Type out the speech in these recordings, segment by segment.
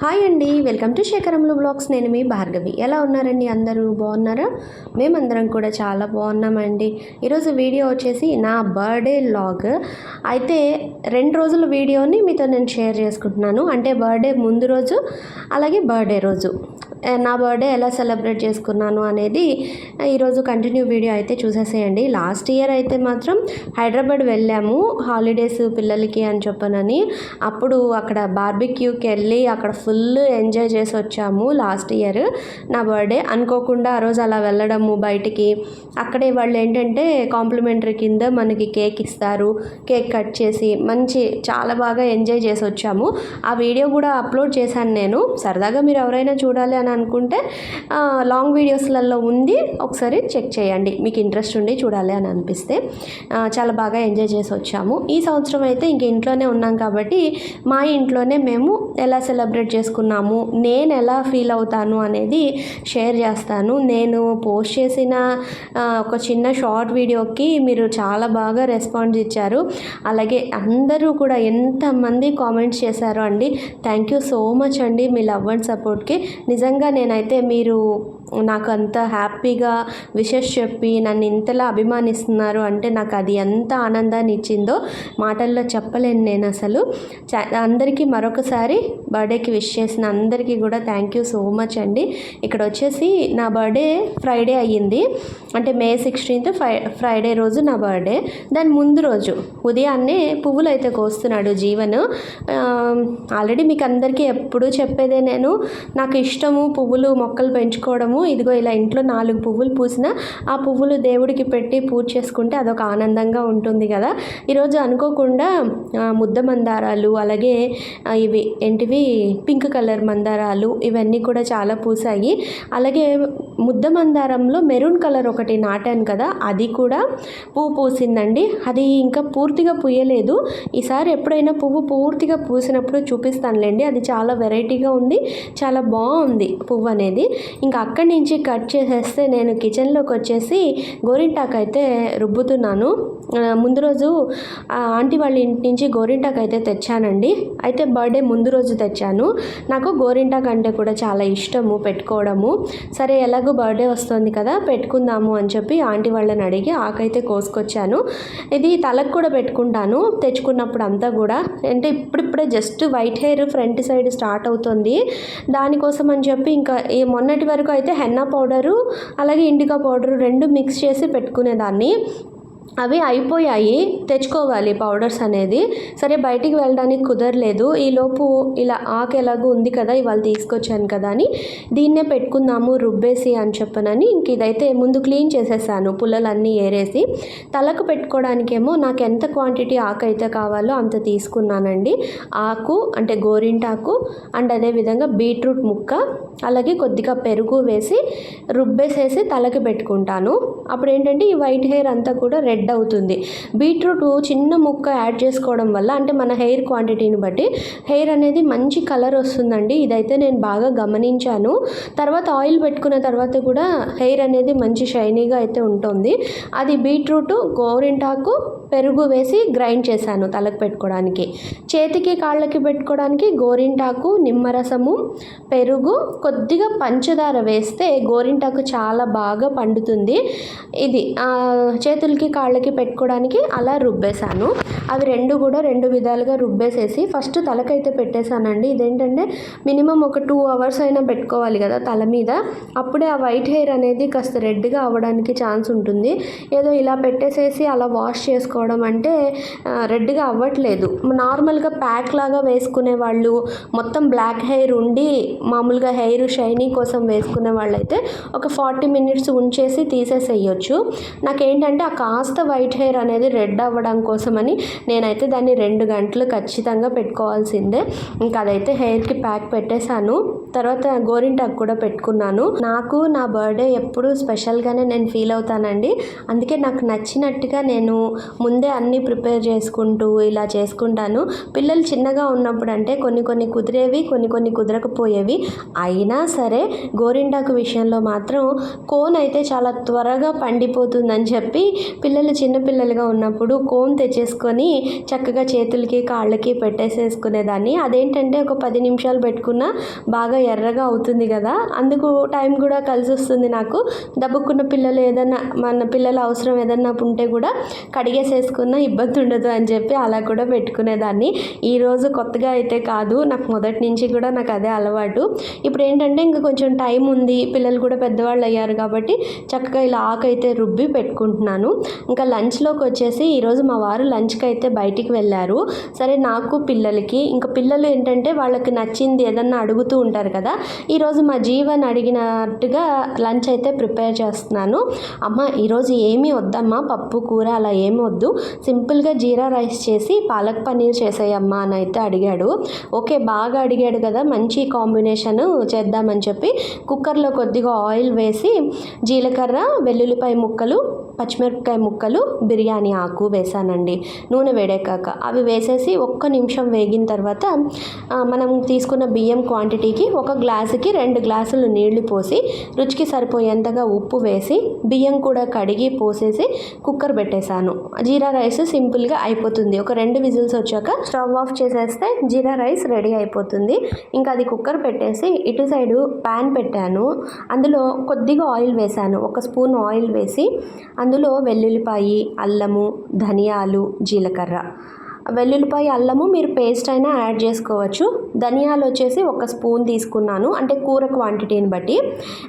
Hi అండి welcome to శేఖరంలో blogs. నేను మీ భార్గవి. ఎలా ఉన్నారండి అందరూ? బాగున్నారా? మేమందరం కూడా చాలా బాగున్నామండి. ఈరోజు వీడియో వచ్చేసి నా బర్త్డే లాగ్. అయితే రెండు రోజుల వీడియోని మీతో నేను షేర్ చేసుకుంటున్నాను. అంటే బర్త్డే ముందు రోజు అలాగే బర్త్డే రోజు. నా బర్త్డే ఎలా సెలబ్రేట్ చేసుకున్నాను అనేది ఈరోజు కంటిన్యూ వీడియో అయితే చూసేసేయండి. లాస్ట్ ఇయర్ అయితే మాత్రం హైదరాబాద్ వెళ్ళాము. హాలిడేస్ పిల్లలకి అని చెప్పనని. అప్పుడు అక్కడ బార్బిక్యూకి వెళ్ళి అక్కడ ఫుల్ ఎంజాయ్ చేసి వచ్చాము లాస్ట్ ఇయర్. నా బర్త్డే అనుకోకుండా ఆ రోజు అలా వెళ్ళడము బయటికి. అక్కడే వాళ్ళు ఏంటంటే కాంప్లిమెంటరీ కింద మనకి కేక్ ఇస్తారు కేక్ కట్ చేసి మంచి చాలా బాగా ఎంజాయ్ చేసి వచ్చాము. ఆ వీడియో కూడా అప్లోడ్ చేశాను నేను. సరదాగా మీరు ఎవరైనా చూడాలి అని అనుకుంటే లాంగ్ వీడియోస్లలో ఉంది. ఒకసారి చెక్ చేయండి. మీకు ఇంట్రెస్ట్ ఉండి చూడాలి అని అనిపిస్తే చాలా బాగా ఎంజాయ్ చేసి వచ్చాము. ఈ సంవత్సరం అయితే ఇంక ఇంట్లోనే ఉన్నాం కాబట్టి మా ఇంట్లోనే మేము ఎలా సెలబ్రేట్ చేసుకున్నాము. నేను ఎలా ఫీల్ అవుతాను అనేది షేర్ చేస్తాను. నేను పోస్ట్ చేసిన ఒక చిన్న షార్ట్ వీడియోకి మీరు చాలా బాగా రెస్పాన్స్ ఇచ్చారు. అలాగే అందరూ కూడా ఎంతమంది కామెంట్స్ చేశారు అండి. థ్యాంక్ యూ సో మచ్ అండి మీ లవ్ అండ్ సపోర్ట్కి. నిజంగా నేనైతే మీరు నాకు అంత హ్యాపీగా విషెస్ చెప్పి నన్ను ఇంతలా అభిమానిస్తున్నారు అంటే నాకు అది ఎంత ఆనందాన్ని ఇచ్చిందో మాటల్లో చెప్పలేను నేను అసలు. అందరికీ మరొకసారి బర్త్డేకి విష్ చేసిన అందరికీ కూడా థ్యాంక్ యూ సో మచ్ అండి. ఇక్కడ వచ్చేసి నా బర్త్డే ఫ్రైడే అయ్యింది. అంటే మే సిక్స్టీన్త్ ఫ్రై ఫ్రైడే రోజు నా బర్త్డే. దాని ముందు రోజు ఉదయాన్నే పువ్వులు అయితే కోస్తున్నాడు జీవన్. ఆల్రెడీ మీకు అందరికీ ఎప్పుడూ చెప్పేదే నేను. నాకు ఇష్టము పువ్వులు మొక్కలు పెంచుకోవడము ఇదిగో ఇలా ఇంట్లో నాలుగు పువ్వులు పూసిన ఆ పువ్వులు దేవుడికి పెట్టి పూజ చేసుకుంటే అదొక ఆనందంగా ఉంటుంది కదా. ఈరోజు అనుకోకుండా ముద్ద మందారాలు అలాగే ఇవి ఏంటివి? పింక్ కలర్ మందారాలు ఇవన్నీ కూడా చాలా పూసాయి అలాగే ముద్ద మందారంలో మెరూన్ కలర్ ఒకటి నాటాను కదా అది కూడా పువ్వు పూసిందండి. అది ఇంకా పూర్తిగా పూయలేదు. ఈసారి ఎప్పుడైనా పువ్వు పూర్తిగా పూసినప్పుడు చూపిస్తానులేండి. అది చాలా వెరైటీగా ఉంది చాలా బాగుంది పువ్వు అనేది ఇంకా అక్కడి నుంచి కట్ చేసేస్తే నేను కిచెన్లోకి వచ్చేసి గోరింటాకు అయితే రుబ్బుతున్నాను ముందు రోజు ఆంటీ వాళ్ళ ఇంటి నుంచి గోరింటాకు అయితే తెచ్చానండి. అయితే బర్త్డే ముందు రోజు తెచ్చాను. నాకు గోరింటాకు అంటే కూడా చాలా ఇష్టము పెట్టుకోవడము. సరే ఎలాగో బర్త్డే వస్తుంది కదా పెట్టుకుందాము అని చెప్పి ఆంటీ వాళ్ళని అడిగి ఆకైతే కోసుకొచ్చాను. ఇది తలకు కూడా పెట్టుకుంటాను తెచ్చుకున్నప్పుడు అంతా కూడా. అంటే ఇప్పుడిప్పుడే just white hair front side start అవుతుంది. దానికోసం అని చెప్పి ఇంకా ఈ మొన్నటి వరకు అయితే హెన్నా పౌడరు అలాగే ఇండికా పౌడరు రెండు మిక్స్ చేసి పెట్టుకునేదాన్ని. అవి అయిపోయాయి. తెచ్చుకోవాలి పౌడర్స్ అనేది. సరే బయటికి వెళ్ళడానికి కుదరలేదు. ఈలోపు ఇలా ఆకు ఎలాగో ఉంది కదా ఇవాళ తీసుకొచ్చాను కదా అని దీన్నే పెట్టుకుందాము రుబ్బేసి అని చెప్పనని ఇంక ఇదైతే ముందు క్లీన్ చేసేసాను పుల్లలన్నీ ఏరేసి. తలకు పెట్టుకోవడానికేమో నాకు ఎంత క్వాంటిటీ ఆకు అయితే కావాలో అంత తీసుకున్నానండి. ఆకు అంటే గోరింటాకు అండ్ అదేవిధంగా బీట్రూట్ ముక్క అలాగే కొద్దిగా పెరుగు వేసి రుబ్బేసేసి తలకి పెట్టుకుంటాను. అప్పుడు ఏంటంటే ఈ వైట్ హెయిర్ అంతా కూడా రెడ్ అవుతుంది. బీట్రూట్ చిన్న ముక్క యాడ్ చేసుకోవడం వల్ల అంటే మన హెయిర్ క్వాంటిటీని బట్టి హెయిర్ అనేది మంచి కలర్ వస్తుందండి. ఇదైతే నేను బాగా గమనించాను. తర్వాత ఆయిల్ పెట్టుకున్న తర్వాత కూడా హెయిర్ అనేది మంచి షైనీగా అయితే ఉంటుంది. అది బీట్రూట్ గోరింటాకు పెరుగు వేసి గ్రైండ్ చేశాను తలకు పెట్టుకోవడానికి. చేతికి కాళ్ళకి పెట్టుకోవడానికి గోరింటాకు నిమ్మరసము పెరుగు కొద్దిగా పంచదార వేస్తే గోరింటాకు చాలా బాగా పండుతుంది. ఇది ఆ, చేతులకి కాళ్ళకి పెట్టుకోవడానికి అలా రుబ్బేశాను. అవి రెండు కూడా రెండు విధాలుగా రుబ్బేసేసి ఫస్ట్ తలకైతే పెట్టేశానండి. ఇదేంటంటే మినిమం ఒక టూ అవర్స్ అయినా పెట్టుకోవాలి కదా తల మీద. అప్పుడే ఆ వైట్ హెయిర్ అనేది కాస్త రెడ్గా అవ్వడానికి ఛాన్స్ ఉంటుంది. ఏదో ఇలా పెట్టేసేసి అలా వాష్ వేసుకోవడం అంటే రెడ్గా అవ్వట్లేదు. నార్మల్గా ప్యాక్ లాగా వేసుకునే వాళ్ళు మొత్తం బ్లాక్ హెయిర్ ఉండి మామూలుగా హెయిర్ షైనింగ్ కోసం వేసుకునే వాళ్ళైతే ఒక ఫార్టీ మినిట్స్ ఉంచేసి తీసేసేయచ్చు. నాకేంటంటే ఆ కాస్త వైట్ హెయిర్ అనేది రెడ్ అవ్వడం కోసమని నేనైతే దాన్ని రెండు గంటలు ఖచ్చితంగా పెట్టుకోవాల్సిందే. ఇంకా అదైతే హెయిర్కి ప్యాక్ పెట్టేశాను. తర్వాత గోరింటాకు కూడా పెట్టుకున్నాను. నాకు నా బర్త్డే ఎప్పుడు స్పెషల్గానే నేను ఫీల్ అవుతానండి. అందుకే నాకు నచ్చినట్టుగా నేను ముందే అన్నీ ప్రిపేర్ చేసుకుంటూ ఇలా చేసుకుంటాను. పిల్లలు చిన్నగా ఉన్నప్పుడు అంటే కొన్ని కొన్ని కుదిరేవి కొన్ని కొన్ని కుదరకపోయేవి. అయినా సరే గోరింటాకు విషయంలో మాత్రం కోన్ అయితే చాలా త్వరగా పండిపోతుందని చెప్పి పిల్లలు చిన్నపిల్లలుగా ఉన్నప్పుడు కోన్ తెచ్చేసుకొని చక్కగా చేతులకి కాళ్ళకి పెట్టేసేసుకునేదాన్ని. అదేంటంటే ఒక పది నిమిషాలు పెట్టుకున్నా బాగా ఎర్రగా అవుతుంది కదా. అందుకు టైం కూడా కలిసి వస్తుంది నాకు. దబ్బుకున్న పిల్లలు ఏదన్నా మన పిల్లల అవసరం ఏదన్నా ఉంటే కూడా చేసుకున్నా ఇబ్బంది ఉండదు అని చెప్పి అలా కూడా పెట్టుకునేదాన్ని. ఈరోజు కొత్తగా అయితే కాదు నాకు మొదటి నుంచి కూడా నాకు అదే అలవాటు. ఇప్పుడు ఏంటంటే ఇంకా కొంచెం టైం ఉంది పిల్లలు కూడా పెద్దవాళ్ళు అయ్యారు కాబట్టి చక్కగా ఇలా ఆకు అయితే రుబ్బి పెట్టుకుంటున్నాను. ఇంకా లంచ్లోకి వచ్చేసి ఈరోజు మా వారు లంచ్కి అయితే బయటికి వెళ్ళారు. సరే నాకు పిల్లలకి. ఇంకా పిల్లలు ఏంటంటే వాళ్ళకి నచ్చింది ఏదన్నా అడుగుతూ ఉంటారు కదా ఈరోజు మా జీవన్ అడిగినట్టుగా లంచ్ అయితే ప్రిపేర్ చేస్తున్నాను. అమ్మ ఈరోజు ఏమీ వద్దమ్మా పప్పు కూర అలా ఏమి వద్దు. సింపుల్గా జీరా రైస్ చేసి పాలక్ పన్నీర్ చేసేయమ్మా అని అయితే అడిగాడు. ఓకే బాగా అడిగాడు కదా మంచి కాంబినేషన్ చేద్దామని చెప్పి కుక్కర్లో కొద్దిగా ఆయిల్ వేసి జీలకర్ర వెల్లుల్లిపాయ ముక్కలు పచ్చిమిరపకాయ ముక్కలు బిర్యానీ ఆకు వేసానండి. నూనె వేడేకాక అవి వేసేసి ఒక్క నిమిషం వేగిన తర్వాత మనం తీసుకున్న బియ్యం క్వాంటిటీకి ఒక గ్లాసుకి రెండు గ్లాసులు నీళ్ళు పోసి రుచికి సరిపోయేంతగా ఉప్పు వేసి బియ్యం కూడా కడిగి పోసేసి కుక్కర్ పెట్టేశాను. జీరా రైస్ సింపుల్గా అయిపోతుంది. ఒక రెండు విజిల్స్ వచ్చాక స్టవ్ ఆఫ్ చేసేస్తే జీరా రైస్ రెడీ అయిపోతుంది. ఇంకా అది కుక్కర్ పెట్టేసి ఇటు సైడు ప్యాన్ పెట్టాను. అందులో కొద్దిగా ఆయిల్ వేశాను. ఒక స్పూన్ ఆయిల్ వేసి అందులో వెల్లుల్లిపాయి అల్లము ధనియాలు జీలకర్ర. వెల్లుల్లిపాయ అల్లము మీరు పేస్ట్ అయినా యాడ్ చేసుకోవచ్చు. ధనియాలు వచ్చేసి ఒక స్పూన్ తీసుకున్నాను. అంటే కూర క్వాంటిటీని బట్టి.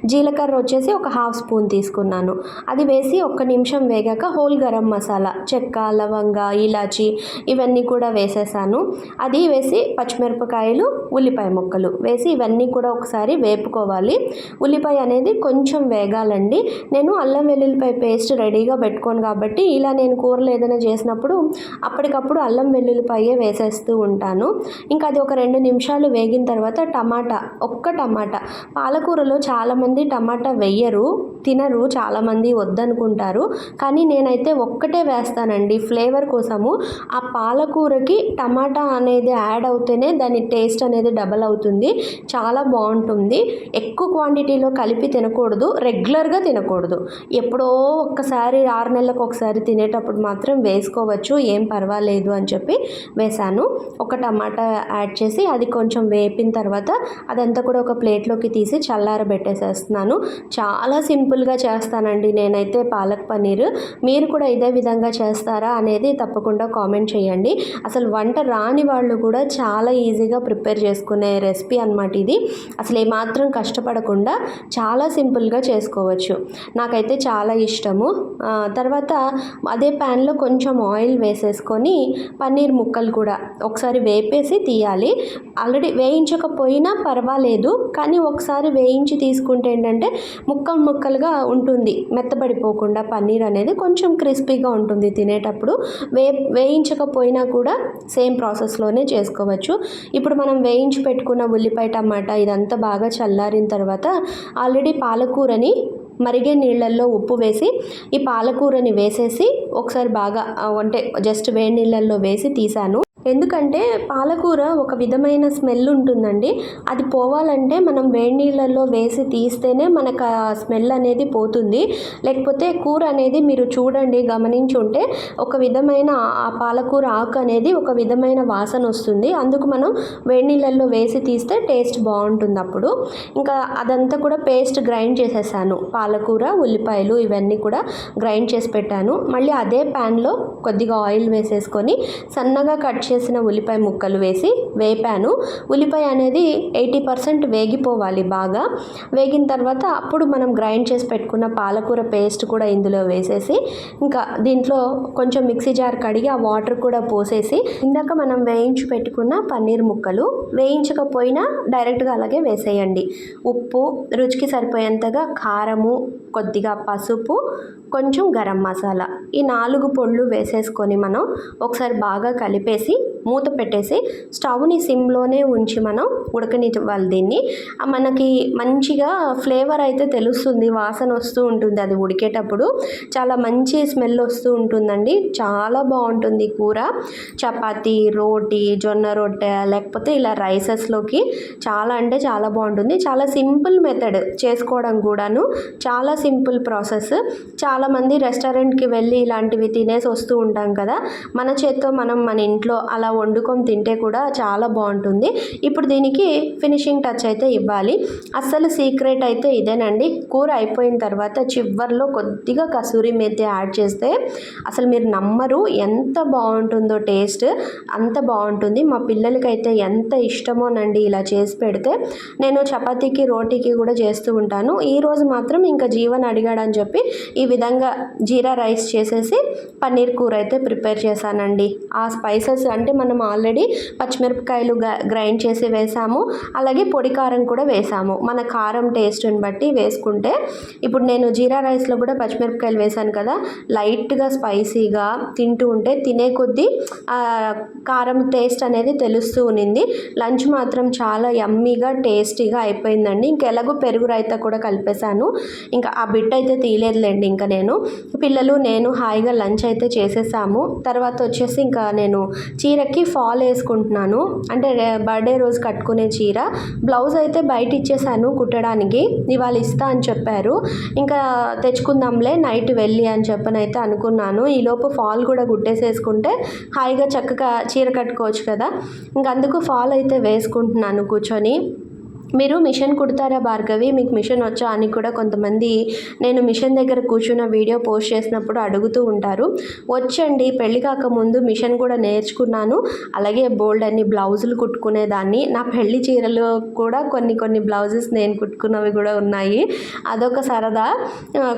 జీలకర్ర వచ్చేసి ఒక హాఫ్ స్పూన్ తీసుకున్నాను. అది వేసి ఒక్క నిమిషం వేగాక హోల్ గరం మసాలా చెక్క లవంగ ఇలాచి ఇవన్నీ కూడా వేసేసాను. అది వేసి పచ్చిమిరపకాయలు ఉల్లిపాయ ముక్కలు వేసి ఇవన్నీ కూడా ఒకసారి వేపుకోవాలి. ఉల్లిపాయ అనేది కొంచెం వేగాలండి. నేను అల్లం వెల్లుల్లిపాయ పేస్ట్ రెడీగా పెట్టుకోను కాబట్టి ఇలా నేను కూరలు ఏదైనా చేసినప్పుడు అప్పటికప్పుడు అల్లం వెల్లుల్లిపాయే వేసేస్తూ ఉంటాను. ఇంకా అది ఒక రెండు నిమిషాలు వేగిన తర్వాత టమాటా ఒక్క టమాటా. పాలకూరలో చాలామంది టమాటా వెయ్యరు తినరు చాలామంది వద్దనుకుంటారు. కానీ నేనైతే ఒక్కటే వేస్తానండి ఫ్లేవర్ కోసము. ఆ పాలకూరకి టమాటా అనేది యాడ్ అవుతేనే దాని టేస్ట్ అనేది డబల్ అవుతుంది చాలా బాగుంటుంది. ఎక్కువ క్వాంటిటీలో కలిపి తినకూడదు రెగ్యులర్గా తినకూడదు. ఎప్పుడో ఒక్కసారి ఆరు నెలలకు ఒకసారి తినేటప్పుడు మాత్రం వేసుకోవచ్చు ఏం పర్వాలేదు అని చెప్పి చెప్పి వేశాను. ఒక టమాటా యాడ్ చేసి అది కొంచెం వేపిన తర్వాత అదంతా కూడా ఒక ప్లేట్లోకి తీసి చల్లారబెట్టేసేస్తున్నాను చాలా సింపుల్గా చేస్తానండి నేనైతే పాలక్ పన్నీర్. మీరు కూడా ఇదే విధంగా చేస్తారా అనేది తప్పకుండా కామెంట్ చేయండి. అసలు వంట రాని వాళ్ళు కూడా చాలా ఈజీగా ప్రిపేర్ చేసుకునే రెసిపీ అన్నమాట ఇది. అసలు ఏమాత్రం కష్టపడకుండా చాలా సింపుల్గా చేసుకోవచ్చు. నాకైతే చాలా ఇష్టము. తర్వాత అదే ప్యాన్లో కొంచెం ఆయిల్ వేసేసుకొని పన్నీర్ ముక్కలు కూడా ఒకసారి వేపేసి తీయాలి. ఆల్రెడీ వేయించకపోయినా పర్వాలేదు కానీ ఒకసారి వేయించి తీసుకుంటే ఏంటంటే ముక్కలు ముక్కలుగా ఉంటుంది. మెత్తబడిపోకుండా పన్నీర్ అనేది కొంచెం క్రిస్పీగా ఉంటుంది తినేటప్పుడు. వే వేయించకపోయినా కూడా సేమ్ ప్రాసెస్లోనే చేసుకోవచ్చు. ఇప్పుడు మనం వేయించి పెట్టుకున్న ఉల్లిపాయ టమాటా ఇదంతా బాగా చల్లారిన తర్వాత ఆల్రెడీ పాలకూరని మరిగే నీళ్ళల్లో ఉప్పు వేసి ఈ పాలకూరని వేసేసి ఒకసారి బాగా అంటే జస్ట్ వేడి నీళ్ళల్లో వేసి తీసాను. ఎందుకంటే పాలకూర ఒక విధమైన స్మెల్ ఉంటుందండి. అది పోవాలంటే మనం వేడి నీళ్ళల్లో వేసి తీస్తేనే మనకు ఆ స్మెల్ అనేది పోతుంది. లేకపోతే కూర అనేది మీరు చూడండి గమనించి ఉంటే ఒక విధమైన ఆ- పాలకూర ఆకు అనేది ఒక విధమైన వాసన వస్తుంది. అందుకు మనం వేడి నీళ్ళల్లో వేసి తీస్తే టేస్ట్ బాగుంటుంది అప్పుడు. ఇంకా అదంతా కూడా పేస్ట్ గ్రైండ్ చేసేసాను. పాలకూర ఉల్లిపాయలు ఇవన్నీ కూడా గ్రైండ్ చేసి పెట్టాను. మళ్ళీ అదే ప్యాన్లో కొద్దిగా ఆయిల్ వేసేసుకొని సన్నగా కట్ చేసి చేసిన ఉల్లిపాయ ముక్కలు వేసి వేపాను. ఉల్లిపాయ అనేది ఎయిటీ పర్సెంట్ వేగిపోవాలి బాగా. వేగిన తర్వాత అప్పుడు మనం గ్రైండ్ చేసి పెట్టుకున్న పాలకూర పేస్ట్ కూడా ఇందులో వేసేసి ఇంకా దీంట్లో కొంచెం మిక్సీ జార్ కడిగి ఆ వాటర్ కూడా పోసేసి ఇందాక మనం వేయించి పెట్టుకున్న పన్నీర్ ముక్కలు వేయించకపోయినా డైరెక్ట్గా అలాగే వేసేయండి. ఉప్పు రుచికి సరిపోయేంతగా కారము కొద్దిగా పసుపు కొంచెం గరం మసాలా ఈ నాలుగు పొళ్ళు వేసేసుకొని మనం ఒకసారి బాగా కలిపేసి మూత పెట్టేసి స్టవ్ని సిమ్లోనే ఉంచి మనం ఉడకనివ్వాలి దీన్ని. మనకి మంచిగా ఫ్లేవర్ అయితే తెలుస్తుంది వాసన వస్తూ ఉంటుంది అది ఉడికేటప్పుడు. చాలా మంచి స్మెల్ వస్తూ ఉంటుందండి. చాలా బాగుంటుంది కూర. చపాతి రోటీ జొన్న రొట్టె లేకపోతే ఇలా రైసెస్లోకి చాలా అంటే చాలా బాగుంటుంది. చాలా సింపుల్ మెథడ్ చేసుకోవడం కూడాను. చాలా సింపుల్ ప్రాసెస్. చాలామంది రెస్టారెంట్కి వెళ్ళి ఇలాంటివి తినేసి వస్తూ ఉంటాం కదా. మన చేత్తో మనం మన ఇంట్లో అలా వండుకొని తింటే కూడా చాలా బాగుంటుంది. ఇప్పుడు దీనికి ఫినిషింగ్ టచ్ అయితే ఇవ్వాలి. అస్సలు సీక్రెట్ అయితే ఇదేనండి. కూర అయిపోయిన తర్వాత చివర్లో కొద్దిగా కసూరి మేతి యాడ్ చేస్తే అసలు మీరు నమ్మరు ఎంత బాగుంటుందో టేస్ట్. అంత బాగుంటుంది. మా పిల్లలకైతే ఎంత ఇష్టమోనండి ఇలా చేసి పెడితే. నేను చపాతీకి రోటీకి కూడా చేస్తూ ఉంటాను. ఈరోజు మాత్రం ఇంకా జీవన్ అడిగాడని చెప్పి ఈ విధంగా జీరా రైస్ చేసేసి పన్నీర్ కూర అయితే ప్రిపేర్ చేశానండి. ఆ స్పైసెస్ అంటే మనం ఆల్రెడీ పచ్చిమిరపకాయలు గ్రైండ్ చేసి వేసాము. అలాగే పొడి కారం కూడా వేసాము. మన కారం టేస్ట్ని బట్టి వేసుకుంటే ఇప్పుడు నేను జీరా రైస్లో కూడా పచ్చిమిరపకాయలు వేసాను కదా లైట్గా స్పైసీగా తింటూ ఉంటే తినే కొద్దీ ఆ కారం టేస్ట్ అనేది తెలుస్తూ ఉన్నింది లంచ్ మాత్రం చాలా యమ్మీగా టేస్టీగా అయిపోయిందండి. ఇంకెలాగో పెరుగు రైతా కూడా కలిపేశాను. ఇంకా ఆ బిట్ అయితే తీయలేదులేండి ఇంకా నేను. పిల్లలు నేను హాయిగా లంచ్ అయితే చేసేసాము. తర్వాత వచ్చేసి ఇంకా నేను చీరకి ఫాల్ వేసుకుంటున్నాను. అంటే బర్త్డే రోజు కట్టుకునే చీర. బ్లౌజ్ అయితే బయట ఇచ్చేసాను కుట్టడానికి. ఇవాళ ఇస్తా అని చెప్పారు. ఇంకా తెచ్చుకుందాంలే నైట్ వెళ్ళి అని చెప్పని అయితే అనుకున్నాను. ఈలోపు ఫాల్ కూడా కుట్టేసేసుకుంటే హాయిగా చక్కగా చీర కట్టుకోవచ్చు కదా. ఇంక అందుకు ఫాల్ అయితే వేసుకుంటున్నాను కూర్చొని. మీరు మిషన్ కుడతారా భార్గవి? మీకు మిషన్ వచ్చా అని కూడా కొంతమంది నేను మిషన్ దగ్గర కూర్చున్న వీడియో పోస్ట్ చేసినప్పుడు అడుగుతూ ఉంటారు. వచ్చండి పెళ్ళి కాకముందు మిషన్ కూడా నేర్చుకున్నాను. అలాగే బోల్డ్ అన్ని బ్లౌజులు కుట్టుకునేదాన్ని. నా పెళ్ళి చీరలు కూడా కొన్ని కొన్ని బ్లౌజెస్ నేను కుట్టుకున్నవి కూడా ఉన్నాయి. అదొక సరదా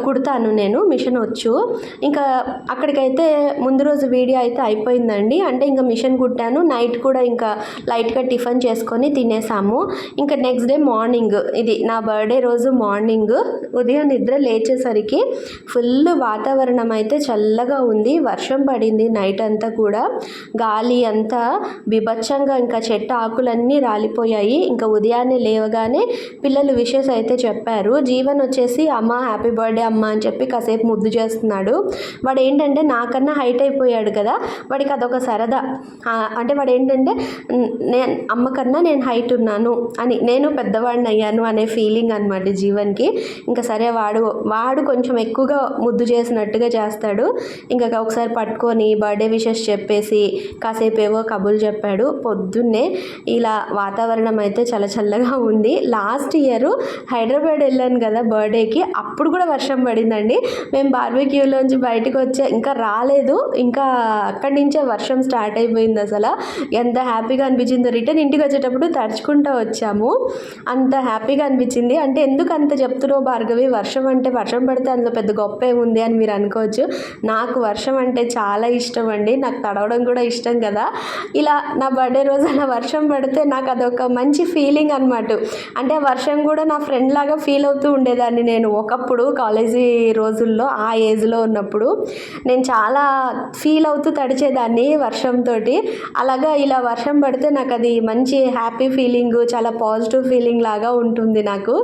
కుడతాను నేను మిషన్ వచ్చు. ఇంకా అక్కడికైతే ముందు రోజు వీడియో అయితే అయిపోయిందండి. అంటే ఇంకా మిషన్ కుట్టాను. నైట్ కూడా ఇంకా లైట్గా టిఫిన్ చేసుకొని తినేసాము. ఇంకా నెక్స్ట్ డే మార్నింగ్ ఇది నా బర్త్డే రోజు మార్నింగ్ ఉదయం నిద్ర లేచేసరికి ఫుల్ వాతావరణం అయితే చల్లగా ఉంది. వర్షం పడింది నైట్ అంతా కూడా. గాలి అంతా బిభత్సంగా ఇంకా చెట్టు ఆకులన్నీ రాలిపోయాయి. ఇంకా ఉదయాన్నే లేవగానే పిల్లలు విషెస్ అయితే చెప్పారు. జీవన్ వచ్చేసి అమ్మ హ్యాపీ బర్త్డే అమ్మ అని చెప్పి కాసేపు ముద్దు చేస్తున్నాడు. వాడు ఏంటంటే నాకన్నా హైట్ అయిపోయాడు కదా. వాడికి అదొక సరదా. అంటే వాడు ఏంటంటే నేను అమ్మకన్నా నేను హైట్ ఉన్నాను అని. నేను పెద్దవాడిని అయ్యాను అనే ఫీలింగ్ అనమాట జీవన్కి. ఇంకా సరే వాడు వాడు కొంచెం ఎక్కువగా ముద్దు చేసినట్టుగా చేస్తాడు. ఇంకా ఒకసారి పట్టుకొని బర్త్డే విషెస్ చెప్పేసి కాసేపు ఏవో కబుర్లు చెప్పాడు. పొద్దున్నే ఇలా వాతావరణం అయితే చాలా చల్లగా ఉంది. లాస్ట్ ఇయర్ హైదరాబాద్ వెళ్ళాను కదా బర్త్డేకి అప్పుడు కూడా వర్షం పడిందండి. మేము బార్బిక్యూలోంచి బయటకు వచ్చే ఇంకా రాలేదు. ఇంకా అక్కడి నుంచే వర్షం స్టార్ట్ అయిపోయింది అసలు. ఎంత హ్యాపీగా అనిపించిందో. రిటర్న్ ఇంటికి వచ్చేటప్పుడు తడుచుకుంటూ వచ్చాము. అంత హ్యాపీగా అనిపించింది. అంటే ఎందుకు అంత చెప్తున్నావు భార్గవి? వర్షం అంటే వర్షం పడితే అందులో పెద్ద గొప్ప ఏముంది అని మీరు అనుకోవచ్చు. నాకు వర్షం అంటే చాలా ఇష్టం అండి. నాకు తడవడం కూడా ఇష్టం కదా. ఇలా నా బర్త్డే రోజు అలా వర్షం పడితే నాకు అదొక మంచి ఫీలింగ్ అనమాట అంటే వర్షం కూడా నా ఫ్రెండ్ లాగా ఫీల్ అవుతూ ఉండేదాన్ని నేను ఒకప్పుడు కాలేజీ రోజుల్లో ఆ ఏజ్లో ఉన్నప్పుడు. నేను చాలా ఫీల్ అవుతూ తడిచేదాన్ని వర్షంతో అలాగా ఇలా వర్షం పడితే నాకు అది మంచి హ్యాపీ ఫీలింగ్ చాలా పాజిటివ్ ఫీలింగ్ లాగా ఉంటుంది నాకు.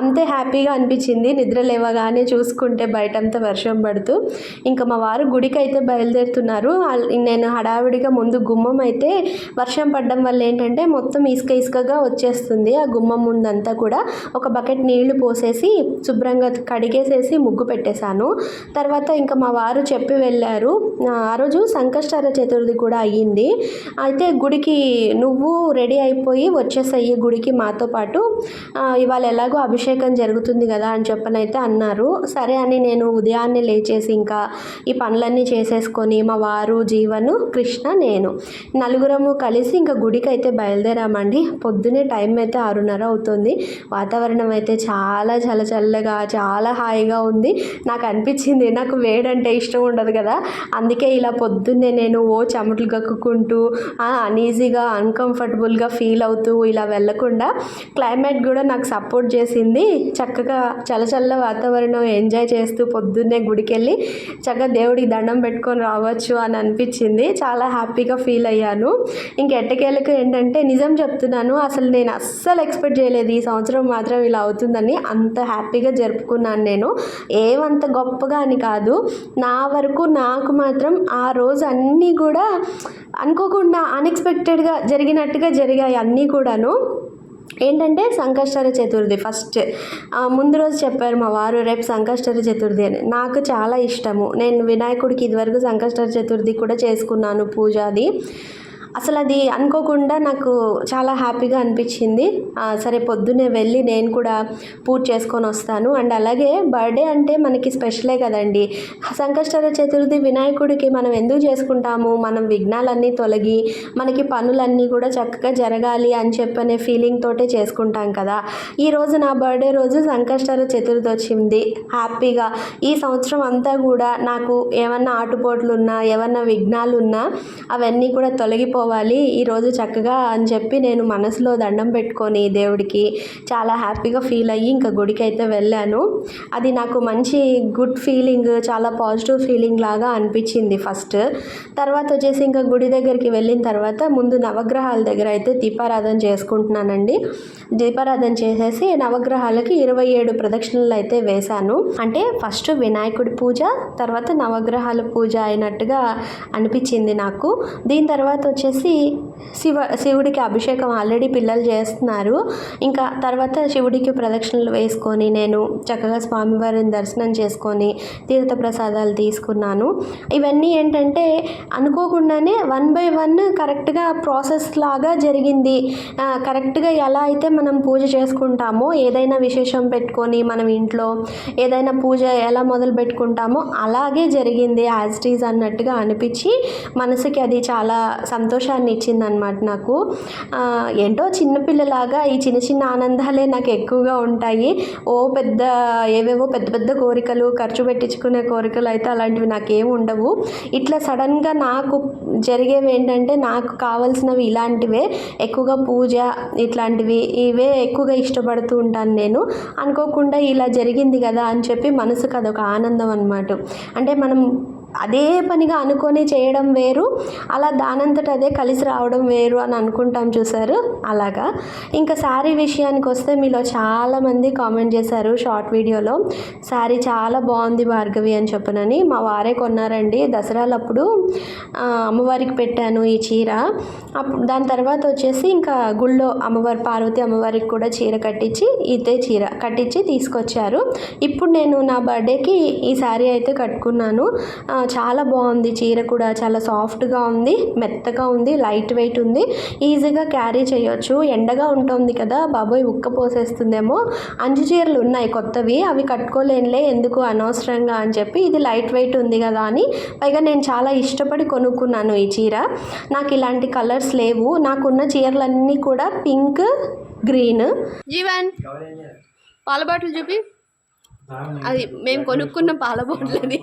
అంతే హ్యాపీగా అనిపించింది. నిద్ర లేవగానే చూసుకుంటే బయటంతా వర్షం పడుతూ. ఇంకా మా వారు గుడికి అయితే బయలుదేరుతున్నారు నేను హడావిడిగా ముందు గుమ్మం అయితే వర్షం పడడం వల్ల ఏంటంటే మొత్తం ఇసుక ఇసుకగా వచ్చేస్తుంది. ఆ గుమ్మం ముందంతా కూడా ఒక బకెట్ నీళ్ళు పోసేసి శుభ్రంగా కడిగేసేసి ముగ్గు పెట్టేశాను. తర్వాత ఇంకా మా వారు చెప్పి వెళ్ళారు. ఆ రోజు సంకష్టార చతుర్థి కూడా అయ్యింది. అయితే గుడికి నువ్వు రెడీ అయిపోయి వచ్చేసయ్యి గుడికి మాతో పాటు ఇవాళ ఎలాగో అభిషేకం జరుగుతుంది కదా అని చెప్పనైతే అన్నారు. సరే అని నేను ఉదయాన్నే లేచేసి ఇంకా ఈ పనులన్నీ చేసేసుకొని మా వారు జీవను కృష్ణ నేను నలుగురము కలిసి ఇంకా గుడికి అయితే బయలుదేరామండి. పొద్దునే టైం అయితే ఆరున్నర అవుతుంది. వాతావరణం అయితే చాలా చాలా చల్లగా చాలా హాయిగా ఉంది. నాకు అనిపించింది నాకు వేడంటే ఇష్టం ఉండదు కదా. అందుకే ఇలా పొద్దున్నే నేను ఓ చెమటలు కక్కుకుంటూ అన్ఈజీగా అన్కంఫర్టబుల్గా ఫీల్ అవుతూ ఇలా వెళ్ళకుండా క్లైమేట్ కూడా నాకు సపోర్ట్ చేసింది. చక్కగా చల్లచల్ల వాతావరణం ఎంజాయ్ చేస్తూ పొద్దున్నే గుడికి వెళ్ళి చక్కగా దేవుడికి దండం పెట్టుకొని రావచ్చు అని అనిపించింది. చాలా హ్యాపీగా ఫీల్ అయ్యాను. ఇంక ఏంటంటే నిజం చెప్తున్నాను అసలు నేను అస్సలు ఎక్స్పెక్ట్ చేయలేదు ఈ సంవత్సరం మాత్రం ఇలా అవుతుందని అంత హ్యాపీగా జరుపుకున్నాను నేను. ఏమంత గొప్పగా అని కాదు. నా వరకు నాకు మాత్రం ఆ రోజు అన్నీ కూడా అనుకోకుండా అన్ఎక్స్పెక్టెడ్గా జరిగినట్టుగా జరిగాయి అన్నీ కూడాను. ఏంటంటే సంకష్టర చతుర్థి ఫస్ట్. ముందు రోజు చెప్పారు మా వారు రేపు సంకష్టర చతుర్థి అని. నాకు చాలా ఇష్టము. నేను వినాయకుడికి ఇదివరకు సంకష్టర చతుర్థి కూడా చేసుకున్నాను పూజ అది. అసలు అది అనుకోకుండా నాకు చాలా హ్యాపీగా అనిపించింది. సరే పొద్దున్నే వెళ్ళి నేను కూడా పూజ చేసుకొని వస్తాను. అండ్ అలాగే బర్త్డే అంటే మనకి స్పెషలే కదండి. సంకష్టర చతుర్థి వినాయకుడికి మనం ఎందుకు చేసుకుంటాము? మనం విఘ్నాలన్నీ తొలగి మనకి పనులన్నీ కూడా చక్కగా జరగాలి అని చెప్పనే ఫీలింగ్ తోటే చేసుకుంటాం కదా. ఈ రోజు నా బర్త్డే రోజు సంకష్టర చతుర్థి వచ్చింది. హ్యాపీగా ఈ సంవత్సరం అంతా కూడా నాకు ఏమన్నా ఆటుపోట్లు ఉన్నా ఏమన్నా విఘ్నాలు ఉన్నా అవన్నీ కూడా తొలగిపో తొలగిపోవాలి ఈరోజు చక్కగా అని చెప్పి నేను మనసులో దండం పెట్టుకొని దేవుడికి చాలా హ్యాపీగా ఫీల్ అయ్యి ఇంకా గుడికి అయితే వెళ్ళాను. అది నాకు మంచి గుడ్ ఫీలింగ్ చాలా పాజిటివ్ ఫీలింగ్ లాగా అనిపించింది ఫస్ట్. తర్వాత వచ్చేసి ఇంకా గుడి దగ్గరికి వెళ్ళిన తర్వాత ముందు నవగ్రహాల దగ్గర అయితే దీపారాధన చేసుకుంటున్నానండి. దీపారాధన చేసేసి నవగ్రహాలకి ఇరవై ఏడు ప్రదక్షిణలు అయితే వేశాను. అంటే ఫస్ట్ వినాయకుడి పూజ తర్వాత నవగ్రహాల పూజ అయినట్టుగా అనిపించింది నాకు. దీని తర్వాత వచ్చేసి వచ్చేసి శివ శివుడికి అభిషేకం ఆల్రెడీ పిల్లలు చేస్తున్నారు. ఇంకా తర్వాత శివుడికి ప్రదక్షిణలు వేసుకొని నేను చక్కగా స్వామివారిని దర్శనం చేసుకొని తీర్థ ప్రసాదాలు తీసుకున్నాను. ఇవన్నీ ఏంటంటే అనుకోకుండానే వన్ బై వన్ కరెక్ట్గా ప్రాసెస్ లాగా జరిగింది. కరెక్ట్గా ఎలా అయితే మనం పూజ చేసుకుంటామో ఏదైనా విశేషం పెట్టుకొని మనం ఇంట్లో ఏదైనా పూజ ఎలా మొదలు పెట్టుకుంటామో అలాగే జరిగింది యాజ్ టీజ్ అన్నట్టుగా అనిపించి మనసుకి అది చాలా సంతోషాన్ని ఇచ్చింది అనమాట నాకు. ఏంటో చిన్నపిల్లలాగా ఈ చిన్న చిన్న ఆనందాలే నాకు ఎక్కువగా ఉంటాయి. ఓ పెద్ద ఏవేవో పెద్ద పెద్ద కోరికలు ఖర్చు పెట్టించుకునే కోరికలు అయితే అలాంటివి నాకేం ఉండవు. ఇట్లా సడన్గా నాకు జరిగేవి ఏంటంటే నాకు కావాల్సినవి ఇలాంటివే. ఎక్కువగా పూజ ఇట్లాంటివి ఇవే ఎక్కువగా ఇష్టపడుతూ ఉంటాను నేను. అనుకోకుండా ఇలా జరిగింది కదా అని చెప్పి మనసుకు అదొక ఆనందం అన్నమాట. అంటే మనం అదే పనిగా అనుకొని చేయడం వేరు అలా దానంతట అదే కలిసి రావడం వేరు అని అనుకుంటాం చూసారు? అలాగా. ఇంకా శారీ విషయానికి వస్తే మీలో చాలామంది కామెంట్ చేశారు షార్ట్ వీడియోలో శారీ చాలా బాగుంది భార్గవి అని చెప్పనని. మా వారే కొన్నారండి దసరాలప్పుడు అమ్మవారికి పెట్టాను ఈ చీర. అప్పుడు దాని తర్వాత వచ్చేసి ఇంకా గుళ్ళో అమ్మవారి పార్వతి అమ్మవారికి కూడా చీర కట్టించి ఇదే చీర కట్టించి తీసుకొచ్చారు. ఇప్పుడు నేను నా బర్త్డేకి ఈ శారీ అయితే కట్టుకున్నాను. చాలా బాగుంది. చీర కూడా చాలా సాఫ్ట్గా ఉంది మెత్తగా ఉంది లైట్ వెయిట్ ఉంది. ఈజీగా క్యారీ చేయొచ్చు. ఎండగా ఉంటుంది కదా బాబోయ్ ఉక్క పోసేస్తుందేమో. అంచు చీరలు ఉన్నాయి కొత్తవి అవి కట్టుకోలేనులే ఎందుకు అనవసరంగా అని చెప్పి ఇది లైట్ వెయిట్ ఉంది కదా అని పైగా నేను చాలా ఇష్టపడి కొనుక్కున్నాను ఈ చీర. నాకు ఇలాంటి కలర్స్ లేవు. నాకున్న చీరలన్నీ కూడా పింక్ గ్రీన్ జీవన్ పాల బాటిల్ చూపి. అది మేము కొనుక్కున్న పాల బాటిల్ అది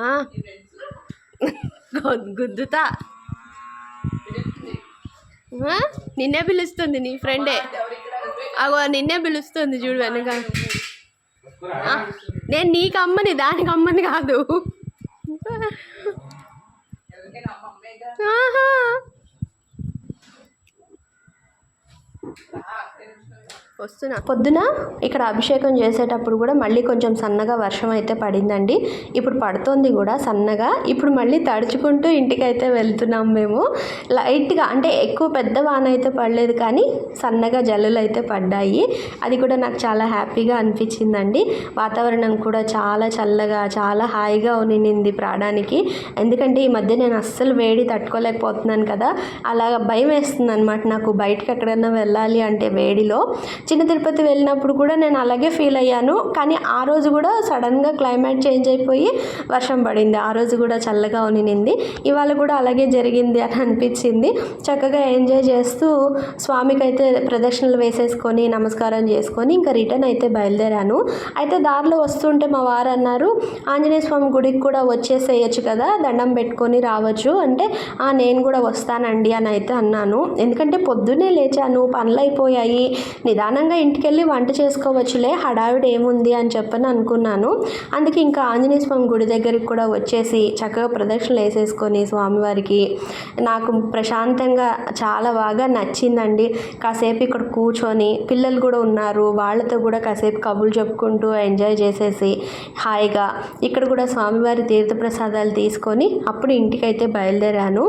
ఆ. గు- గుద్దుతా? నిన్నే పిలుస్తుంది నీ ఫ్రెండే. అగో నిన్నే పిలుస్తుంది చూడు వెనక. ఆ, నేను నీకు అమ్మని దానికి అమ్మని కాదు 啊哈。వస్తున్నా. పొద్దున ఇక్కడ అభిషేకం చేసేటప్పుడు కూడా మళ్ళీ కొంచెం సన్నగా వర్షం అయితే పడిందండి. ఇప్పుడు పడుతోంది కూడా సన్నగా. ఇప్పుడు మళ్ళీ తడుచుకుంటూ ఇంటికైతే వెళ్తున్నాం మేము. లైట్గా అంటే ఎక్కువ పెద్ద వాన అయితే పడలేదు కానీ సన్నగా జల్లులు అయితే పడ్డాయి. అది కూడా నాకు చాలా హ్యాపీగా అనిపించిందండి. వాతావరణం కూడా చాలా చల్లగా చాలా హాయిగా ఉన్నింది ప్రాణానికి. ఎందుకంటే ఈ మధ్య నేను అస్సలు వేడి తట్టుకోలేకపోతున్నాను కదా. అలా భయం వేస్తుంది అనమాట నాకు బయటకు ఎక్కడైనా వెళ్ళాలి అంటే వేడిలో. చిన్న తిరుపతి వెళ్ళినప్పుడు కూడా నేను అలాగే ఫీల్ అయ్యాను. కానీ ఆ రోజు కూడా సడన్గా క్లైమేట్ చేంజ్ అయిపోయి వర్షం పడింది. ఆ రోజు కూడా చల్లగా ఉనింది ఇవాళ కూడా అలాగే జరిగింది అని అనిపించింది. చక్కగా ఎంజాయ్ చేస్తూ స్వామికి అయితే ప్రదక్షిణలు వేసేసుకొని నమస్కారం చేసుకొని ఇంకా రిటర్న్ అయితే బయలుదేరాను. అయితే దారిలో వస్తుంటే మా వారు అన్నారు ఆంజనేయ స్వామి గుడికి కూడా వచ్చేసేయచ్చు కదా దండం పెట్టుకొని రావచ్చు. అంటే "ఆ, నేను కూడా వస్తానండి అని అయితే అన్నాను. ఎందుకంటే పొద్దున్నే లేచాను పనులు అయిపోయాయి. నిదానంగా ఇంటికి వెళ్ళి వంట చేసుకోవచ్చులే హడావిడి ఏముంది అని చెప్పని అనుకున్నాను. అందుకే ఇంకా ఆంజనేయ స్వామి గుడి దగ్గరికి కూడా వచ్చేసి చక్కగా ప్రదక్షిణలు వేసేసుకొని స్వామివారికి నాకు ప్రశాంతంగా చాలా బాగా నచ్చిందండి. కాసేపు ఇక్కడ కూర్చొని పిల్లలు కూడా ఉన్నారు వాళ్ళతో కూడా కాసేపు కబుర్లు చెప్పుకుంటూ ఎంజాయ్ చేసేసి హాయిగా ఇక్కడ కూడా స్వామివారి తీర్థప్రసాదాలు తీసుకొని అప్పుడు ఇంటికైతే బయలుదేరాను.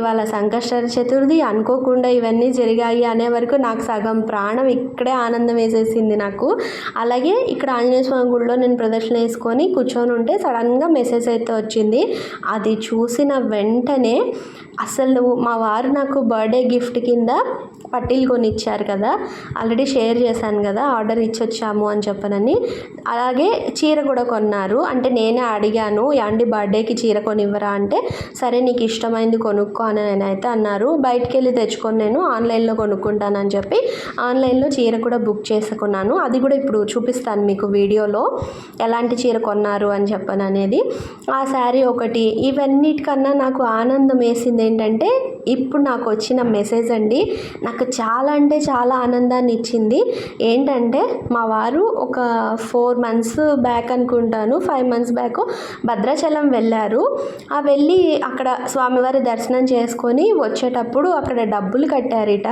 ఇవాళ సంకష్టర చతుర్థి అనుకోకుండా ఇవన్నీ జరిగాయి అనే వరకు నాకు సగం ప్రాణం ఇక్కడ ఆనందం వేసేసింది నాకు. అలాగే ఇక్కడ ఆంజనేయ స్వామి గుడిలో నేను ప్రదర్శన వేసుకొని కూర్చొని ఉంటే సడన్గా మెసేజ్ అయితే వచ్చింది. అది చూసిన వెంటనే అసలు మా వారు నాకు బర్త్డే గిఫ్ట్ కింద పట్టీలు కొనిచ్చారు కదా. ఆల్రెడీ షేర్ చేశాను కదా ఆర్డర్ ఇచ్చొచ్చాము అని చెప్పనని. అలాగే చీర కూడా కొన్నారు. అంటే నేనే అడిగాను యాండి బర్త్డేకి చీర కొనివ్వరా? అంటే సరే నీకు ఇష్టమైంది కొనుక్కో అని నేనైతే అన్నారు. బయటికి వెళ్ళి తెచ్చుకొని నేను ఆన్లైన్లో కొనుక్కుంటానని చెప్పి ఆన్లైన్లో చీర కూడా బుక్ చేసుకున్నాను. అది కూడా ఇప్పుడు చూపిస్తాను మీకు వీడియోలో. ఎలాంటి చీర కొన్నారు అని చెప్పను అనేది ఆ శారీ ఒకటి. ఇవన్నిటికన్నా నాకు ఆనందం వేసింది ఏంటంటే ఇప్పుడు నాకు వచ్చిన మెసేజ్ అండి నాకు చాలా అంటే చాలా ఆనందాన్ని ఇచ్చింది. ఏంటంటే మా వారు ఒక ఫోర్ మంత్స్ బ్యాక్ అనుకుంటాను ఫైవ్ మంత్స్ బ్యాక్ భద్రాచలం వెళ్ళారు. ఆ వెళ్ళి అక్కడ స్వామివారి దర్శనం చేసుకొని వచ్చేటప్పుడు అక్కడ డబ్బులు కట్టారిట.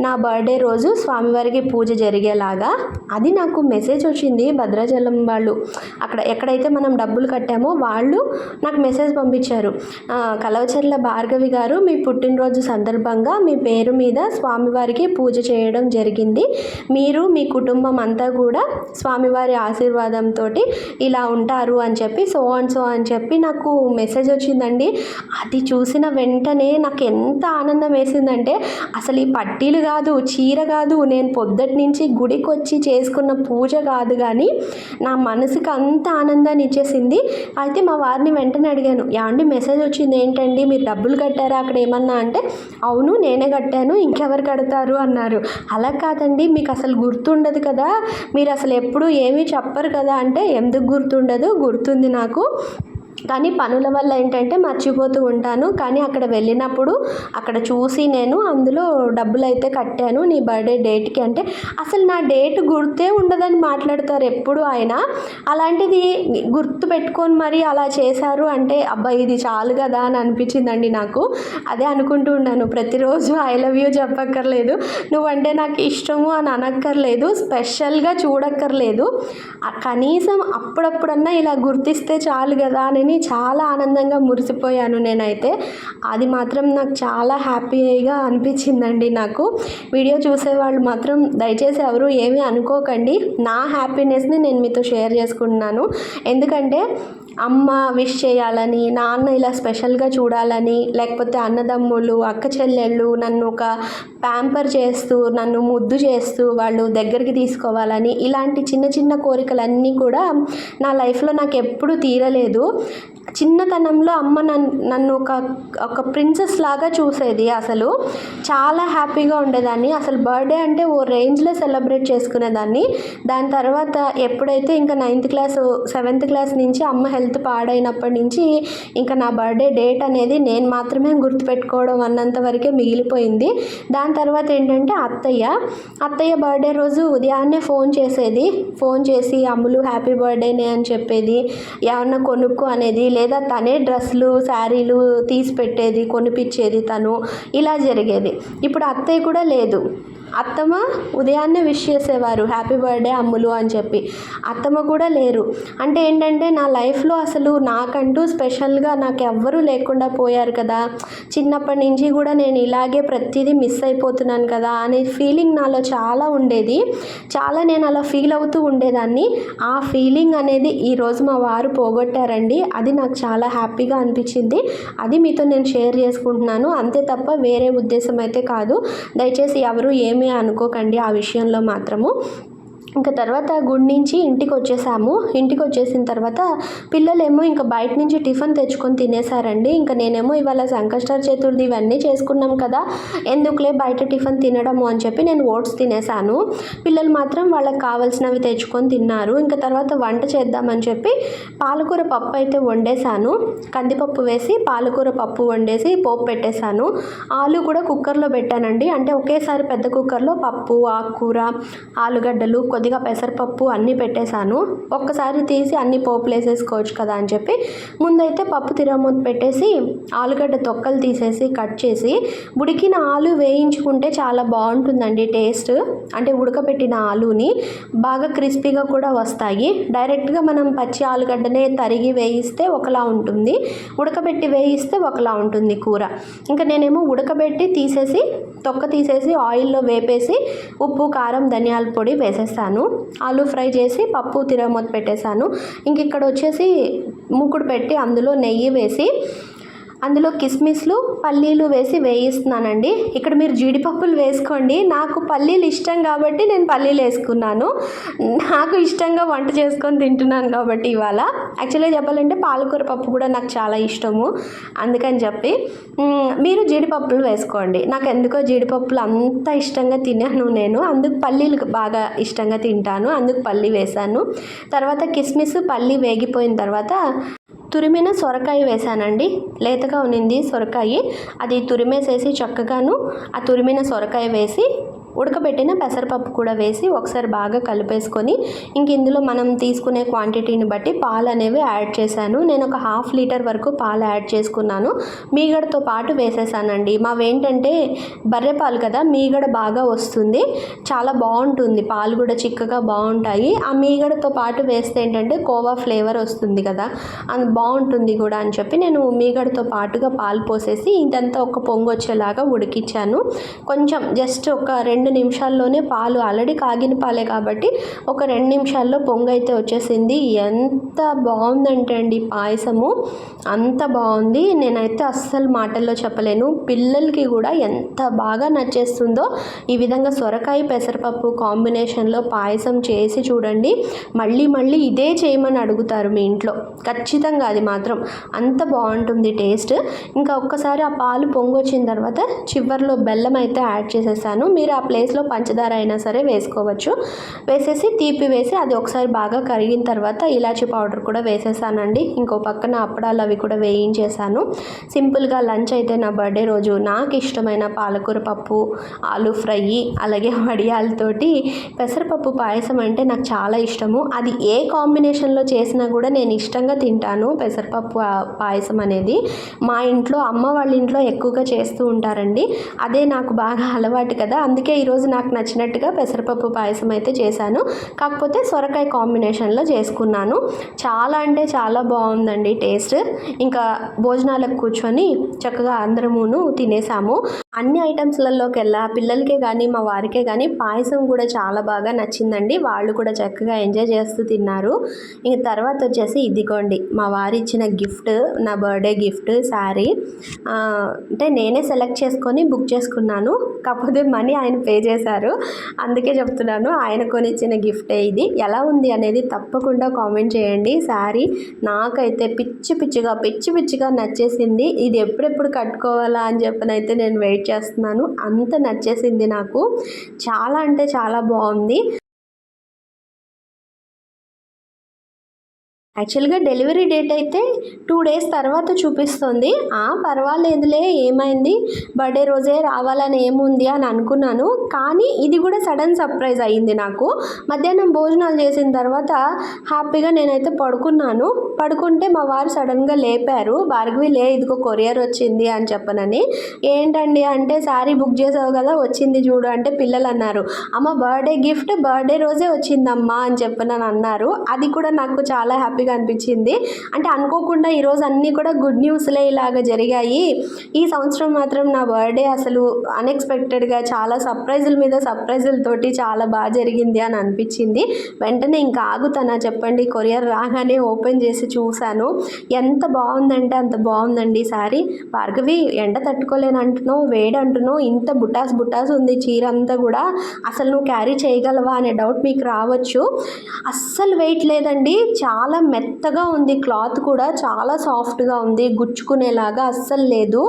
నా బర్త్డే రోజు స్వామివారికి పూజ జరిగేలాగా. అది నాకు మెసేజ్ వచ్చింది భద్రాచలం వాళ్ళు. అక్కడ ఎక్కడైతే మనం డబ్బులు కట్టామో వాళ్ళు నాకు మెసేజ్ పంపించారు. కలవచర్ల భార్గవి గారు మీ పుట్టిన పుట్టినరోజు సందర్భంగా మీ పేరు మీద స్వామివారికి పూజ చేయడం జరిగింది. మీరు మీ కుటుంబం అంతా కూడా స్వామివారి ఆశీర్వాదంతో ఇలా ఉంటారు అని చెప్పి సో అండ్ సో అని చెప్పి నాకు మెసేజ్ వచ్చిందండి. అది చూసిన వెంటనే నాకు ఎంత ఆనందం వేసిందంటే అసలు ఈ పట్టీలు కాదు చీర కాదు నేను పొద్దుటి నుంచి గుడికి వచ్చి చేసుకున్న పూజ కాదు కానీ నా మనసుకి అంత ఆనందాన్ని ఇచ్చేసింది. అయితే మా వారిని వెంటనే అడిగాను యాండి మెసేజ్ వచ్చింది ఏంటండి? మీరు డబ్బులు కట్టారా? అక్కడ ఏమన్నా అంటే అవును నేనే కట్టాను ఇంకెవరు కడతారు? అన్నారు. అలా కాదండి మీకు అసలు గుర్తుండదు కదా మీరు అసలు ఎప్పుడు ఏమీ చెప్పరు కదా అంటే ఎందుకు గుర్తుండదు? గుర్తుంది నాకు. కానీ పనుల వల్ల ఏంటంటే మర్చిపోతూ ఉంటాను. కానీ అక్కడ వెళ్ళినప్పుడు అక్కడ చూసి నేను అందులో డబ్బులు అయితే కట్టాను. నీ బర్త్డే డేట్కి అంటే అసలు నా డేట్ గుర్తే ఉండదని మాట్లాడతారు ఎప్పుడు ఆయన అలాంటిది గుర్తు పెట్టుకొని మరి అలా చేశారు అంటే అబ్బా ఇది చాలు కదా అని అనిపించిందండి నాకు. అదే అనుకుంటూ ఉన్నాను. ప్రతిరోజు ఐ లవ్ యూ చెప్పక్కర్లేదు. నువ్వంటే నాకు ఇష్టము అని అనక్కర్లేదు. స్పెషల్గా చూడక్కర్లేదు. ఆ కనీసం అప్పుడప్పుడన్నా ఇలా గుర్తిస్తే చాలు కదా అని చాలా ఆనందంగా మురిసిపోయాను నేనైతే. అది మాత్రం నాకు చాలా హ్యాపీగా అనిపించిందండి నాకు. వీడియో చూసేవాళ్ళు మాత్రం దయచేసి ఎవరు ఏమీ అనుకోకండి. నా హ్యాపీనెస్ని నేను మీతో షేర్ చేసుకుంటున్నాను. ఎందుకంటే అమ్మ విష్ చేయాలని నాన్న ఇలా స్పెషల్గా చూడాలని లేకపోతే అన్నదమ్ములు అక్క చెల్లెళ్ళు నన్ను ఒక ప్యాంపర్ చేస్తూ నన్ను ముద్దు చేస్తూ వాళ్ళు దగ్గరికి తీసుకోవాలని ఇలాంటి చిన్న చిన్న కోరికలన్నీ కూడా నా లైఫ్లో నాకు ఎప్పుడు తీరలేదు. చిన్నతనంలో అమ్మ నన్ను నన్ను ఒక ఒక ప్రిన్సెస్ లాగా చూసేది అసలు. చాలా హ్యాపీగా ఉండేదాన్ని. అసలు బర్త్డే అంటే ఓ రేంజ్లో సెలబ్రేట్ చేసుకునేదాన్ని. దాని తర్వాత ఎప్పుడైతే ఇంకా నైన్త్ క్లాస్ సెవెంత్ క్లాస్ నుంచి అమ్మ హెల్త్ పాడైనప్పటి నుంచి ఇంకా నా బర్త్డే డేట్ అనేది నేను మాత్రమే గుర్తుపెట్టుకోవడం అన్నంత వరకే మిగిలిపోయింది. దాని తర్వాత ఏంటంటే అత్తయ్య అత్తయ్య బర్త్డే రోజు ఉదయాన్నే ఫోన్ చేసేది. ఫోన్ చేసి అమ్ములు హ్యాపీ బర్త్డేనే అని చెప్పేది. ఏమన్నా కొనుక్కో అనేది లేదా తనే డ్రెస్సులు శారీలు తీసి పెట్టేది కొనిపించేది తను. ఇలా జరిగేది. ఇప్పుడు అత్తయ్య కూడా లేదు. అత్తమ్మ ఉదయాన్నే విష్ చేసేవారు. హ్యాపీ బర్త్డే అమ్ములు అని చెప్పి. అత్తమ్మ కూడా లేరు. అంటే ఏంటంటే నా లైఫ్లో అసలు నాకంటూ స్పెషల్గా నాకు ఎవ్వరూ లేకుండా పోయారు కదా. చిన్నప్పటి నుంచి కూడా నేను ఇలాగే ప్రతిదీ మిస్ అయిపోతున్నాను కదా అనే ఫీలింగ్ నాలో చాలా ఉండేది. చాలా నేను అలా ఫీల్ అవుతూ ఉండేదాన్ని. ఆ ఫీలింగ్ అనేది ఈరోజు మా వారు పోగొట్టారండి. అది నాకు చాలా హ్యాపీగా అనిపించింది. అది మీతో నేను షేర్ చేసుకుంటున్నాను. అంతే తప్ప వేరే ఉద్దేశం అయితే కాదు. దయచేసి ఎవరు ఏమి అనుకోకండి ఆ విషయంలో మాత్రము. ఇంకా తర్వాత గుడి నుంచి ఇంటికి వచ్చేసాము ఇంటికి వచ్చేసిన తర్వాత పిల్లలేమో ఇంకా బయట నుంచి టిఫిన్ తెచ్చుకొని తినేసారండి ఇంకా నేనేమో ఇవాళ సంకష్ట చతుర్థి ఇవన్నీ చేసుకున్నాం కదా ఎందుకులే బయట టిఫిన్ తినడము అని చెప్పి నేను ఓట్స్ తినేసాను పిల్లలు మాత్రం వాళ్ళకి కావాల్సినవి తెచ్చుకొని తిన్నారు. ఇంకా తర్వాత వంట చేద్దామని చెప్పి పాలకూర పప్పు అయితే వండేసాను కందిపప్పు వేసి పాలకూర పప్పు వండేసి పోపు పెట్టేశాను. ఆలు కూడా కుక్కర్లో పెట్టానండి. అంటే ఒకేసారి పెద్ద కుక్కర్లో పప్పు ఆకుకూర ఆలుగడ్డలు కొద్ది కొద్దిగా పెసరపప్పు అన్నీ పెట్టేశాను. ఒక్కసారి తీసి అన్ని పోపులు వేసేసుకోవచ్చు కదా అని చెప్పి ముందైతే పప్పు తిరగమూత పెట్టేసి ఆలుగడ్డ తొక్కలు తీసేసి కట్ చేసి ఉడికిన ఆలు వేయించుకుంటే చాలా బాగుంటుందండి టేస్ట్. అంటే ఉడకబెట్టిన ఆలుని బాగా క్రిస్పీగా కూడా వస్తాయి. డైరెక్ట్గా మనం పచ్చి ఆలుగడ్డనే తరిగి వేయిస్తే ఒకలా ఉంటుంది. ఉడకబెట్టి వేయిస్తే ఒకలా ఉంటుంది కూర. ఇంకా నేనేమో ఉడకబెట్టి తీసేసి తొక్క తీసేసి ఆయిల్లో వేపేసి ఉప్పు కారం ధనియాల పొడి వేసేస్తాను. ఆలు ఫ్రై చేసి పప్పు తిరగమూత పెట్టేశాను. ఇంక ఇక్కడ వచ్చేసి మూకుడు పెట్టి అందులో నెయ్యి వేసి అందులో కిస్మిస్లు పల్లీలు వేసి వేయిస్తున్నానండి. ఇక్కడ మీరు జీడిపప్పులు వేసుకోండి. నాకు పల్లీలు ఇష్టం కాబట్టి నేను పల్లీలు వేసుకున్నాను. నాకు ఇష్టంగా వంట చేసుకొని తింటున్నాను కాబట్టి ఇవాళ. యాక్చువల్గా చెప్పాలంటే పాలకూర పప్పు కూడా నాకు చాలా ఇష్టము. అందుకని చెప్పి మీరు జీడిపప్పులు వేసుకోండి. నాకు ఎందుకో జీడిపప్పులు అంత ఇష్టంగా తిన్నాను నేను. అందుకు పల్లీలు బాగా ఇష్టంగా తింటాను. అందుకు పల్లి వేశాను. తర్వాత కిస్మిస్ పల్లి వేగిపోయిన తర్వాత తురిమిన సొరకాయ వేసానండి లేతగా ఉన్నింది సొరకాయ. అది తురిమేసేసి చక్కగాను ఆ తురిమిన సొరకాయ వేసి ఉడకబెట్టిన పెసరపప్పు కూడా వేసి ఒకసారి బాగా కలిపేసుకొని ఇంక ఇందులో మనం తీసుకునే క్వాంటిటీని బట్టి పాలు అనేవి యాడ్ చేశాను. నేను ఒక హాఫ్ లీటర్ వరకు పాలు యాడ్ చేసుకున్నాను. మీగడతో పాటు వేసేసానండి. మావేంటంటే బర్రె పాలు కదా మీగడ బాగా వస్తుంది. చాలా బాగుంటుంది. పాలు కూడా చిక్కగా బాగుంటాయి. ఆ మీగడతో పాటు వేస్తే ఏంటంటే కోవా ఫ్లేవర్ వస్తుంది కదా అది బాగుంటుంది కూడా అని చెప్పి నేను మీగడతో పాటుగా పాలు పోసేసి ఇదంతా ఒక పొంగు వచ్చేలాగా ఉడికించాను కొంచెం జస్ట్ ఒక రెండు రెండు నిమిషాల్లోనే పాలు ఆల్రెడీ కాగిన పాలే కాబట్టి ఒక రెండు నిమిషాల్లో పొంగు అయితే వచ్చేసింది. ఎంత బాగుందంటే అండి పాయసము. అంత బాగుంది. నేనైతే అస్సలు మాటల్లో చెప్పలేను. పిల్లలకి కూడా ఎంత బాగా నచ్చేస్తుందో ఈ విధంగా సొరకాయ పెసరపప్పు కాంబినేషన్లో పాయసం చేసి చూడండి. మళ్ళీ మళ్ళీ ఇదే చేయమని అడుగుతారు మీ ఇంట్లో. ఖచ్చితంగా అది మాత్రం అంత బాగుంటుంది టేస్ట్. ఇంకా ఒక్కసారి ఆ పాలు పొంగు వచ్చిన తర్వాత చివరిలో బెల్లం అయితే యాడ్ చేసేసాను. మీరు ఆ ప్లేస్లో పంచదార అయినా సరే వేసుకోవచ్చు. వేసేసి తీపి వేసి అది ఒకసారి బాగా కరిగిన తర్వాత ఇలాచి పౌడర్ కూడా వేసేసానండి. ఇంకో పక్కన అప్పడాలు అవి కూడా వేయించేసాను. సింపుల్గా లంచ్ అయితే నా బర్త్డే రోజు నాకు ఇష్టమైన పాలకూర పప్పు ఆలు ఫ్రై అలాగే వడియాలతోటి పెసరపప్పు పాయసం అంటే నాకు చాలా ఇష్టము. అది ఏ కాంబినేషన్లో చేసినా కూడా నేను ఇష్టంగా తింటాను పెసరపప్పు పాయసం అనేది. మా ఇంట్లో అమ్మ వాళ్ళ ఇంట్లో ఎక్కువగా చేస్తూ ఉంటారండి. అదే నాకు బాగా అలవాటు కదా. అందుకే ఈరోజు నాకు నచ్చినట్టుగా పెసరపప్పు పాయసం అయితే చేశాను. కాకపోతే సొరకాయ కాంబినేషన్లో చేసుకున్నాను. చాలా అంటే చాలా బాగుందండి టేస్ట్. ఇంకా భోజనాలకు కూర్చొని చక్కగా అందరమును తినేసాము. అన్ని ఐటమ్స్లలోకి వెళ్ళా. పిల్లలకే కానీ మా వారికే కానీ పాయసం కూడా చాలా బాగా నచ్చిందండి. వాళ్ళు కూడా చక్కగా ఎంజాయ్ చేస్తూ తిన్నారు. ఇంక తర్వాత వచ్చేసి ఇదిగోండి మా వారు ఇచ్చిన గిఫ్ట్ నా బర్త్డే గిఫ్ట్ శారీ. అంటే నేనే సెలెక్ట్ చేసుకొని బుక్ చేసుకున్నాను. కాకపోతే మనీ ఆయన పే చేశారు. అందుకే చెప్తున్నాను ఆయన కొనిచ్చిన గిఫ్టే ఇది. ఎలా ఉంది అనేది తప్పకుండా కామెంట్ చేయండి. శారీ నాకైతే పిచ్చి పిచ్చిగా పిచ్చి పిచ్చిగా నచ్చేసింది. ఇది ఎప్పుడెప్పుడు కట్టుకోవాలా అని చెప్పనైతే నేను వెయిట్ చేస్తున్నాను. అంత నచ్చేసింది నాకు. చాలా అంటే చాలా బాగుంది. యాక్చువల్గా డెలివరీ డేట్ అయితే టూ డేస్ తర్వాత చూపిస్తుంది. ఆ పర్వాలేదులే ఏమైంది? బర్త్డే రోజే రావాలని ఏముంది అని అనుకున్నాను. కానీ ఇది కూడా సడన్ సర్ప్రైజ్ అయ్యింది నాకు. మధ్యాహ్నం భోజనాలు చేసిన తర్వాత హ్యాపీగా నేనైతే పడుకున్నాను. పడుకుంటే మా వారు సడన్గా లేపారు. భార్గవి లే ఇదిగో కొరియర్ వచ్చింది అని చెప్పనని. ఏంటండి అంటే శారీ బుక్ చేసావు కదా వచ్చింది చూడు అంటే పిల్లలు అన్నారు. అమ్మ బర్త్డే గిఫ్ట్ బర్త్డే రోజే వచ్చిందమ్మా అని చెప్పనని అన్నారు. అది కూడా నాకు చాలా హ్యాపీగా హ్యాపీగా అనిపించింది. అంటే అనుకోకుండా ఈరోజు అన్నీ కూడా గుడ్ న్యూస్లే ఇలాగ జరిగాయి. ఈ సంవత్సరం మాత్రం నా బర్త్డే అసలు అన్ఎక్స్పెక్టెడ్గా చాలా సర్ప్రైజుల మీద సర్ప్రైజులతోటి చాలా బాగా జరిగింది అని అనిపించింది. వెంటనే ఇంకా ఆగుతానా చెప్పండి. కొరియర్ రాగానే ఓపెన్ చేసి చూశాను. ఎంత బాగుందంటే అంత బాగుందండి సారీ. భార్గవి ఎండ తట్టుకోలేను అంటున్నావు వేడి అంటున్నావు ఇంత బుటాస్ బుటాస్ ఉంది చీర అంతా కూడా. అసలు నువ్వు క్యారీ చేయగలవా అనే డౌట్ మీకు రావచ్చు. అస్సలు వెయిట్ లేదండి. చాలా మెత్తగా ఉంది క్లాత్ కూడా చాలా సాఫ్ట్గా ఉంది గుచ్చుకునేలాగా అస్సలు లేదు.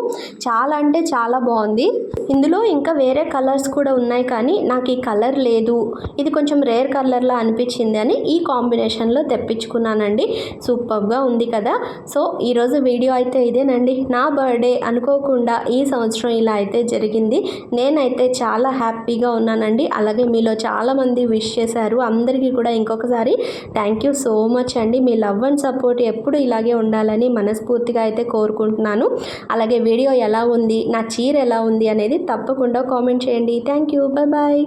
చాలా అంటే చాలా బాగుంది. ఇందులో ఇంకా వేరే కలర్స్ కూడా ఉన్నాయి కానీ నాకు ఈ కలర్ లేదు. ఇది కొంచెం రేర్ కలర్లా అనిపించింది అని ఈ కాంబినేషన్లో తెప్పించుకున్నానండి. సూపర్గా ఉంది కదా. సో ఈరోజు వీడియో అయితే ఇదేనండి. నా బర్త్డే అనుకోకుండా ఈ సంవత్సరం ఇలా అయితే జరిగింది. నేనైతే చాలా హ్యాపీగా ఉన్నానండి. అలాగే మీలో చాలామంది విష్ చేశారు. అందరికీ కూడా ఇంకొకసారి థ్యాంక్ యూ సో మచ్ అండి. మీ లవ్ అండ్ సపోర్ట్ ఎప్పుడు ఇలాగే ఉండాలని మనస్ఫూర్తిగా అయితే కోరుకుంటున్నాను. అలాగే వీడియో ఎలా ఉంది నా చీర ఎలా ఉంది అనేది తప్పకుండా కామెంట్ చేయండి. Thank you. Bye bye